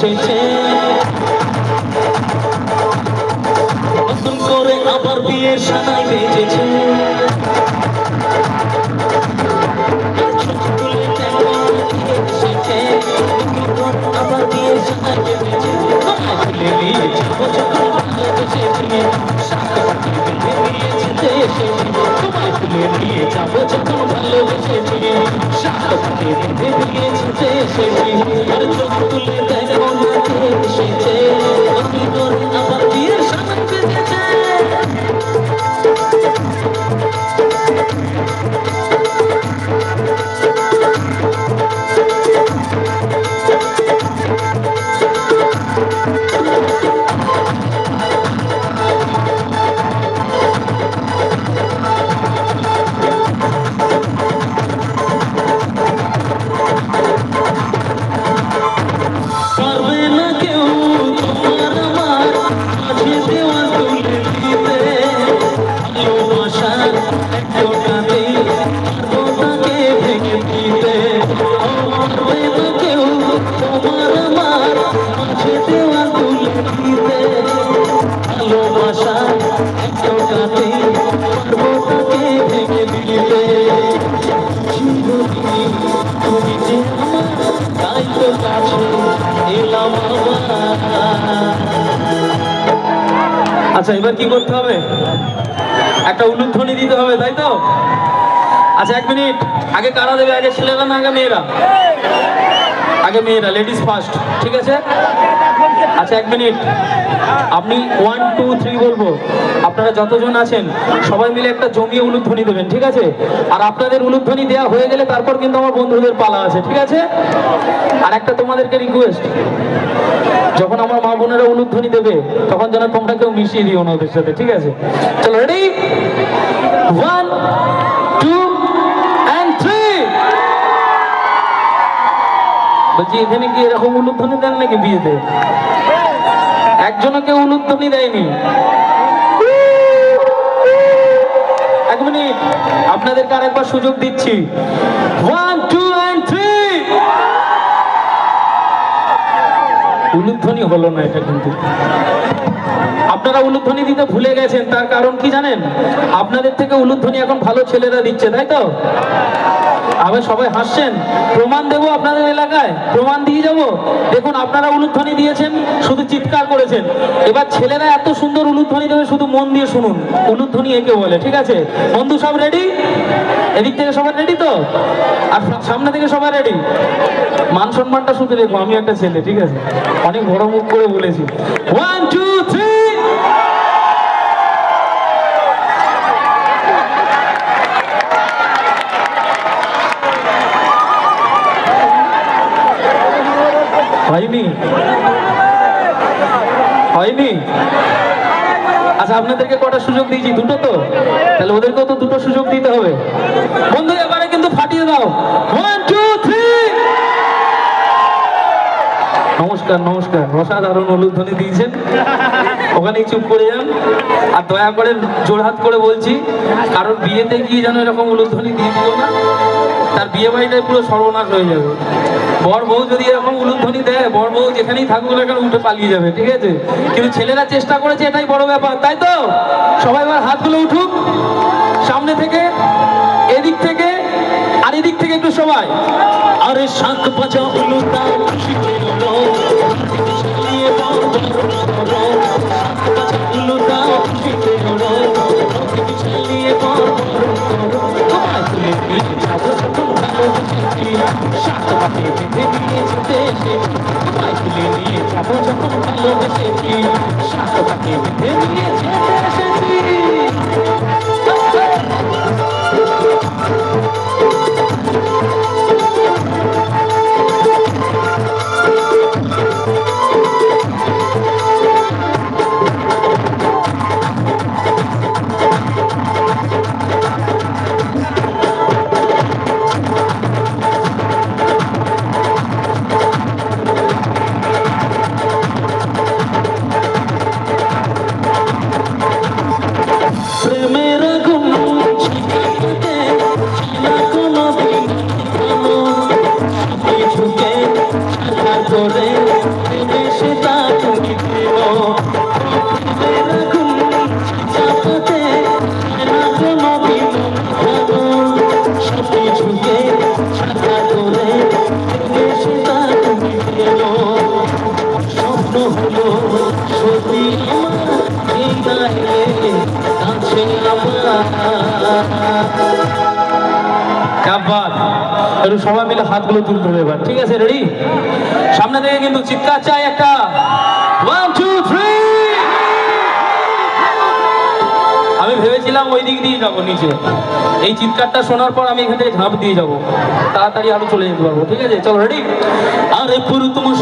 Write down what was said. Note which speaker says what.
Speaker 1: এসেছে। নতুন করে আবার বিয়ের সানাই বেজেছে। আবার বিয়ের সানাই নিয়ে যাব আচ্ছা এবার কি করতে হবে? একটা উলুধ্বনি দিতে হবে, তাই তো? আচ্ছা এক মিনিট। আগে কারা দেবে? আগে ছেলেরা না, আগে মেয়েরা? আগে মেয়েরা লেডিস ফার্স্ট ঠিক আছে? আচ্ছা এক মিনিট। আপনি ওয়ান টু থ্রি বলব। আপনারা যতজন আছেন, সবাই মিলে একটা জমিয়ে উলুধ্বনি দেবেন, ঠিক আছে? আর আপনাদের উলুধ্বনি দেওয়া হয়ে গেলে তারপর কিন্তু আমার বন্ধুদের পালা আছে, ঠিক আছে? আর একটা তোমাদেরকে রিকোয়েস্ট যখন আমার বোনেরা উলুধ্বনি দেবে, তখন যেন তোমরা কেউ মিশিয়ে দিও না ওদের সাথে, ঠিক আছে? চলো ready one two and three বলছি, এখানে কি এরকম উলুধ্বনি দেন নাকি বিয়েতে? একজনও কেউ উলুধ্বনি দেয়নি। এক মিনিট, আপনাদেরকে আরেকবার সুযোগ দিচ্ছি। ওয়ান টু অ্যান্ড থ্রি উলুধ্বনি হলো না এটা কিন্তু। আপনারা উলুধ্বনি দিতে ভুলে গেছেন, তার কারণ কি জানেন? আপনাদের থেকে উলুধ্বনি এখন ভালো ছেলেরা দিচ্ছে, তাই তো? আবার সবাই হাসছেন। প্রমাণ দেবো আপনাদের এলাকায়, প্রমাণ দিয়ে যাব। দেখুন, আপনারা উলুধ্বনি দিয়েছেন, শুধু চিৎকার করেছেন। এবার ছেলেরা এত সুন্দর উলুধ্বনি দেবে শুধু মন দিয়ে শুনুন। উলুধ্বনি একে বলে, ঠিক আছে? বন্ধু, সব রেডি এদিক থেকে সবাই রেডি তো? আর সামনে থেকে সবাই রেডি মান সম্মানটা শুধু রেখো আমি একটা ছেলে, ঠিক আছে? অনেক বড় মুখ করে বলেছি। ওয়ান টু থ্রি হয়নি। হয়নি? আচ্ছা আপনাদেরকে কটা সুযোগ দিয়েছি? দুটো তো? তাহলে ওদেরকেও তো দুটো সুযোগ দিতে হবে। বন্ধু, এবারে কিন্তু ফাটিয়ে দাও। ওয়ান টু থ্রি নমস্কার নমস্কার। অসাধারণ উলুধ্বনি দিয়েছেন। ওখানেই চুপ করে যান। আর দয়া করে জোরহাত করে বলছি, কারোর বিয়েতে গিয়ে যেন এরকম উলুধ্বনি দিয়ে দিও না। তার বিয়ে বাড়িটাই পুরো সর্বনাশ হয়ে যাবে। বর বউ যদি এরকম উলুধ্বনি দেয়, বর বউ যেখানেই থাকুক না কেন উঠে পালিয়ে যাবে, ঠিক আছে? কিন্তু ছেলেরা চেষ্টা করেছে, এটাই বড় ব্যাপার, তাই তো? সবাই এবার হাতগুলো উঠুক, সামনে থেকে, এদিক থেকে, আর এদিক থেকে একটু সবাই। আরে শাঁখ বাজা চালিয়ে দাও শাঁখ বাজে বেঁধে দিয়েছে দেশে তোমায় তুলে নিয়ে যাব যখন ভালোবেসেছি। বাজে বেঁধে দিয়েছে দেশেছি সবাই মিলে হাতগুলো তুলতে হবে এবার। ঠিক আছে রেডি সামনে থেকে কিন্তু চিৎকার চাই একটা। ওয়ান টু ভেবেছিলাম ওই দিক দিয়ে যাব, নিচে। এই চিৎকারটা শোনার পর আমি এখান থেকে ঝাঁপ দিয়ে যাব। তাড়াতাড়ি আরও চলে যেতে পারব, ঠিক আছে? চলো রেডি আরে পুরু তোমার